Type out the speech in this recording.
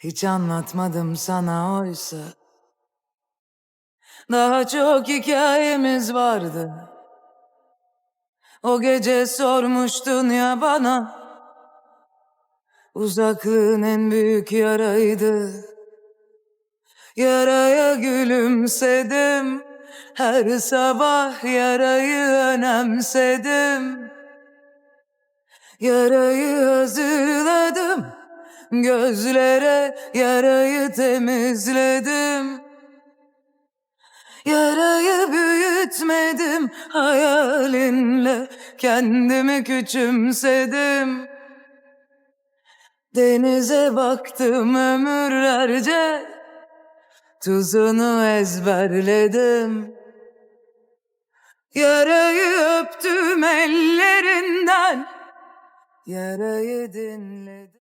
Hiç anlatmadım sana oysa. Daha çok hikayemiz vardı. O gece sormuştun ya bana. Uzaklığın en büyük yaraydı. Yaraya gülümsedim. Her sabah yarayı önemsedim. Yarayı hazırladım Gözlere yarayı temizledim. Yarayı büyütmedim hayalinle Kendimi küçümsedim. Denize baktım ömürlerce Tuzunu ezberledim. Yarayı öptüm ellerinden Yarayı dinledim